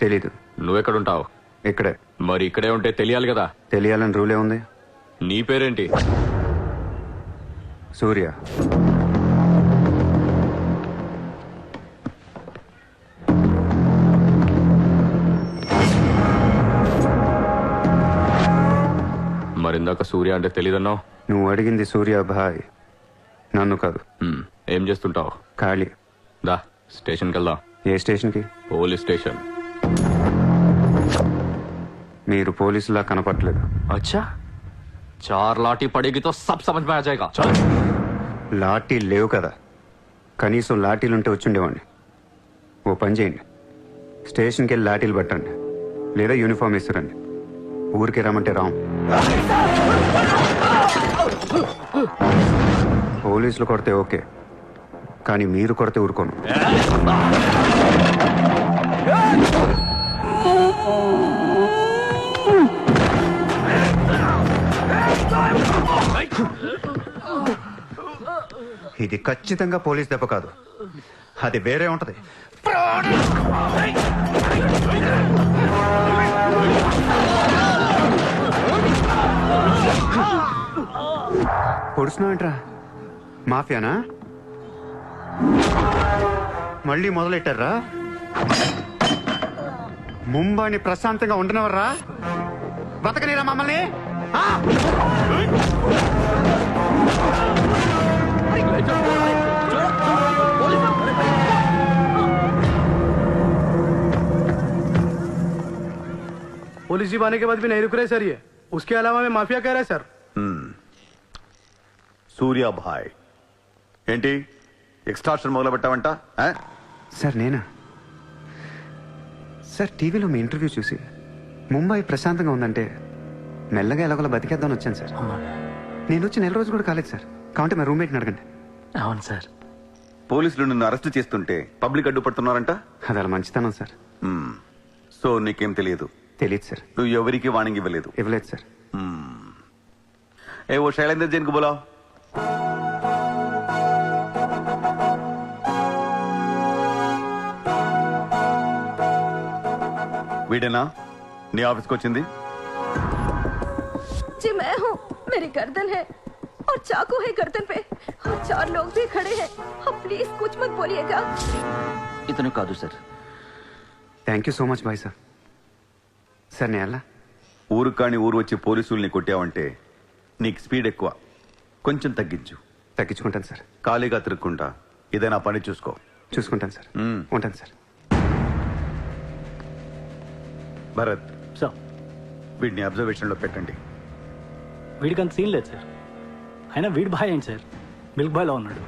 తెలీదు. నువ్వెక్కడుంటావు? ఇక్కడే. మరి ఇక్కడే ఉంటే తెలియాలి కదా. తెలియాలని రూలే ఉంది. నీ పేరేంటి? సూర్య. మరిందాక సూర్య అంటే తెలియదన్నావు నువ్వు అడిగింది సూర్య భాయ్. నన్ను కాదు. ఏం చేస్తుంటావు? ఖాళీ. దా స్టేషన్కి వెళ్దాం ఏ స్టేషన్కి? Police station. మీరు పోలీసులా కనపట్లేదు అచ్చా. చార్ లాఠీ పడేగి తో సబ్ చల్ లాఠీ లేవు కదా. కనీసం లాఠీలుంటే వచ్చుండేవాడిని. ఓ పని చేయండి. స్టేషన్కి వెళ్ళి లాఠీలు పట్టండి. లేదా యూనిఫామ్ ఇస్తారండి ఊరికి రమ్మంటే రాం. పోలీసులు కొడితే ఓకే. కానీ మీరు కొడితే ఊరుకోను. ఇది ఖచ్చితంగా పోలీస్ దెబ్బ కాదు. అది వేరే ఉంటది. పొడుస్తున్నావేంట్రా మాఫియానా? మళ్ళీ మొదలెట్టారా? ముంబాని ప్రశాంతంగా ఉండనవర్రా బతకనేరా మమ్మల్ని? पुलिस जीप आने के बाद भी नहीं रुक रहे सर ये उसके अलावा मैं माफिया कह रहा है सर సూర్యాభాయ్ ఏంటి ఎక్స్ట్రాక్షన్ మొదలు పెట్టావంట ఆ? సార్ నేనా సార్ టీవీలో మీ ఇంటర్వ్యూ చూసి ముంబై ప్రశాంతంగా ఉందంటే మెల్లగా ఎలాగోలా బతికేద్దామని వచ్చాను సార్ నేను వచ్చి నెల రోజు కూడా కాలేదు సార్. కాబట్టి మా రూమ్మేట్ని అడగండి. అవును సార్. పోలీసులు నిన్ను అరెస్ట్ చేస్తుంటే పబ్లిక్ అడ్డుపడుతున్నారంట? అది అలా మంచితనం సార్. సో నీకేం తెలియదు? తెలియదు సార్. నువ్వు ఎవరికి వాణింగ్ ఇవ్వలేదు. ఇవ్వలేదు సార్. ఏ ఓ శైలేందర్ జైన్కి బోలావు వీడేనా? నీ ఆఫీస్కి వచ్చింది मेरी गर्दन है और चाकू है गर्दन पे और चार लोग भी खड़े हैं अब प्लीज कुछ मत बोलिएगा ఇతను కాదు sir thank you so much bye sir sir నేను ఎలా ఊరు కాని ఊరు వచ్చి పోలీసుల్ని కొట్టావంటే నీకు స్పీడ్ ఎక్కువ కొంచెం తగ్గించు తగ్గించుకుంటాను సార్ ఖాళీగా తిరుక్కుంటా ఏదైనా పని చూసుకో చూసుకుంటాను సార్ మ్మ్. ఉంటాను సార్ భరత్ సార్ వీడిని అబ్జర్వేషన్ లో పెట్టండి వీడికి అంత సీన్ లేదు సార్. అయినా వీడి బాయ్ ఏంటి సార్? మిల్క్ బాయ్లో ఉన్నాడు.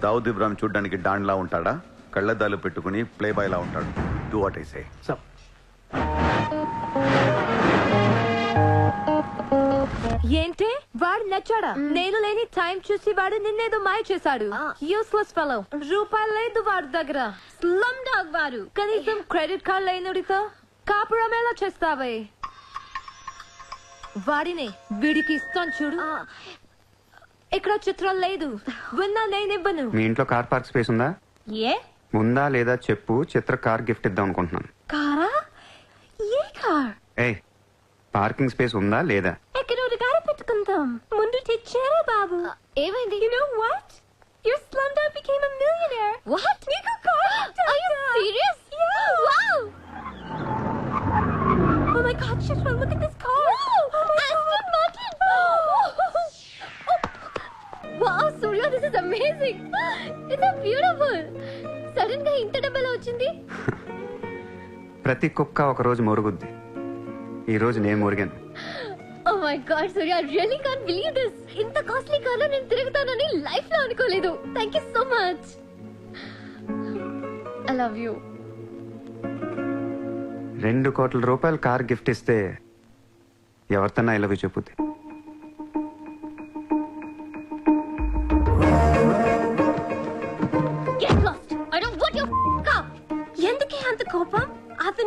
దావుద్ ఇబ్రాహిం చూడడానికి డాన్లా ఉంటాడా? కళ్ళద్దాలు పెట్టుకుని ప్లే బాయ్ లా ఉంటాడు. Do what I say sir. ఏంటి? వాడు నచ్చాడా? నేను లేని టైం చూసి వాడు నిన్నేదో మాయ చేశాడు. యూస్లెస్ ఫెలో రూపాయలు లేదు వాడి దగ్గర. స్లమ్ డాగ్ వాడు. కనీసం క్రెడిట్ కార్డ్ లేనుడితో కాపురం ఎలా చేస్తావే? వాడినే వీడికి ఇస్తాను చూడు. ఇక్కడ చిత్రం లేదు. విన్నా నేనివ్వను మీ ఇంట్లో కార్ పార్క్ స్పేస్ ఉందా? ఏ? ఉందా లేదా చెప్పు చిత్ర కార్ గిఫ్ట్ ఇద్దాం అనుకుంటున్నాను. కారా? ఏ కార్? ఏయ్ పార్కింగ్ స్పేస్ ఉందా లేదా? ఎక్కడ కారు పెట్టుకుందాం. ముందు తెచ్చారా బాబు? ఏమైంది? You know what your slumdog became a millionaire what నీకు car are you serious wow Oh my god, Shishma, look at this car! It's so beautiful! సడన్గా ఇంత డబ్బులు వచ్చింది. ప్రతి కుక్క ఒక రోజు మొరుగుద్ది. ఈ రోజు నేను మురిగాను. ఓ my god Surya I really can't believe this ఇంత కాస్ట్లీ కార్ నేను తిరుగుతానని లైఫ్లో అనుకోలేదు. Thank you so much I love you రెండు కోట్ల రూపాయలు కార్ గిఫ్ట్ ఇస్తే ఎవరితన్నా ఇలాగ చెప్పుద్ది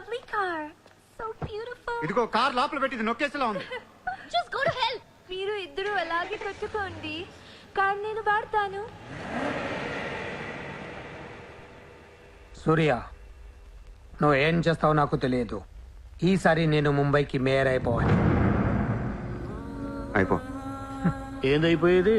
లవ్లీ కార్ సో బ్యూటిఫుల్ ఇదిగో కార్ లోపల పెట్టింది నొక్కేసేలా ఉంది. జస్ట్ గో టు హెల్ మీరు ఇద్దరు అలాగే పెట్టుకోండి కార్ నేను వాడతాను. సూర్య నువ్వు ఏం చేస్తావో నాకు తెలియదు. ఈసారి నేను ముంబైకి మేయర్ అయిపోవాలి. అయిపో. ఏందైపోయేది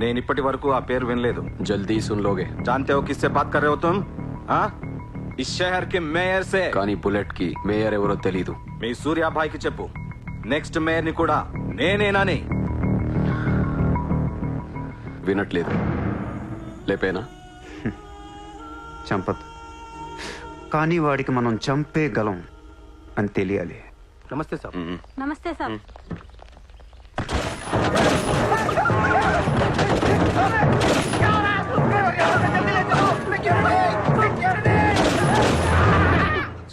నేను ఇప్పటి వరకు ఆ పేరు వినలేదు జల్దీ సున్లోగే जानते हो किससे बात कर रहे हो तुम हाँ इस शहर के మేయర్ से కానీ బుల్లెట్ కి మేయర్ ఎవరో తెలీదు మీ సూర్యాభాయ్కి చెప్పు నెక్స్ట్ మేయర్ ని కూడా నేనేనని వినట్లేదు లేపేనా చంపదు కానీ వాడికి మనం చంపే గలం అని తెలియాలి నమస్తే సార్ నమస్తే సార్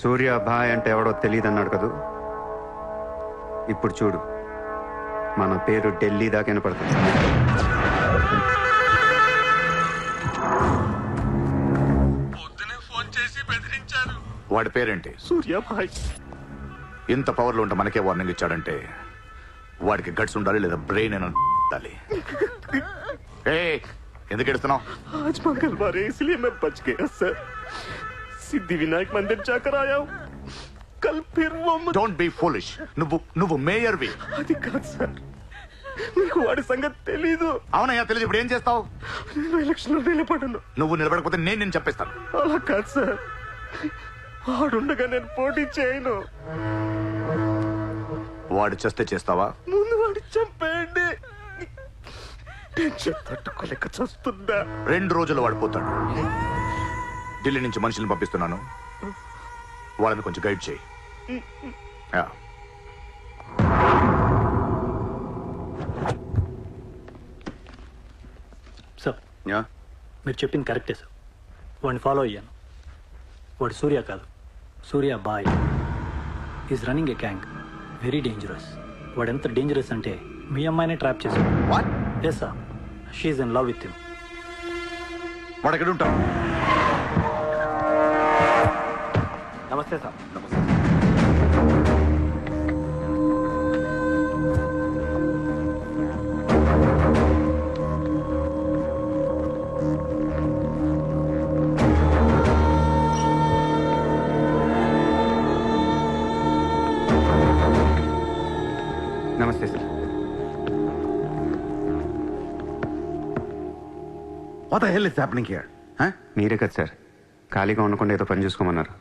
సూర్య భాయ్ అంటే ఎవడో తెలియదు అన్నాడు కదూ ఇప్పుడు చూడు మన పేరు ఢిల్లీ దాకా వినపడుతుంది వాడి పేరేంటి సూర్యాభాయ్ ఇంత పవర్లో ఉంటే మనకే వార్నింగ్ ఇచ్చాడంటే వాడికి గట్స్ ఉండాలి లేదా బ్రెయిన్ అని ఉండాలి ఏ ఎందుకు ఎడుతున్నావు आज मंगलवार है इसलिए मैं बच गया सर सिद्धि विनायक मंदिर जाकर आया हूँ कल फिर वो मुझे డోంట్ బి ఫోలిష్ నువ్వు నువ్వు మేయర్వి అది కాదు సార్ మీకు వాడి సంగతి తెలీదు అవునయ్యా తెలియదు ఇప్పుడు ఏం చేస్తావు నేను ఎలక్షన్ లో నిలబడను నువ్వు నిలబడకపోతే నేను నేను చెప్పేస్తాను అలా కాదు సార్ వాడుండగా నేను పోటీ చేయను వాడు చేస్తే చేస్తావా ముందు వాడి చంపేయండి టెన్షన్ తట్టుకోలేక చస్తుందా రెండు రోజులు వాడు పోతాడు ఢిల్లీ నుంచి మనుషులను పంపిస్తున్నాను. వాళ్ళని కొంచెం గైడ్ చేయి. యా. సార్ మీరు చెప్పింది కరెక్టే సార్. వాడిని ఫాలో అయ్యాను. వాడు సూర్య కాదు. Surya boy. Is running a gang very dangerous వాడు ఎంత డేంజరస్ అంటే మీ అమ్మాయినే ట్రాప్ చేశాడు? Yes sir she in love with you వాడు ఎక్కడ ఉంటాడు? నమస్తే సార్ నమస్తే sir what the hell is happening here మీరే కదా సార్ ఖాళీగా ఉండకుండా ఏదో పని చూసుకోమన్నారు.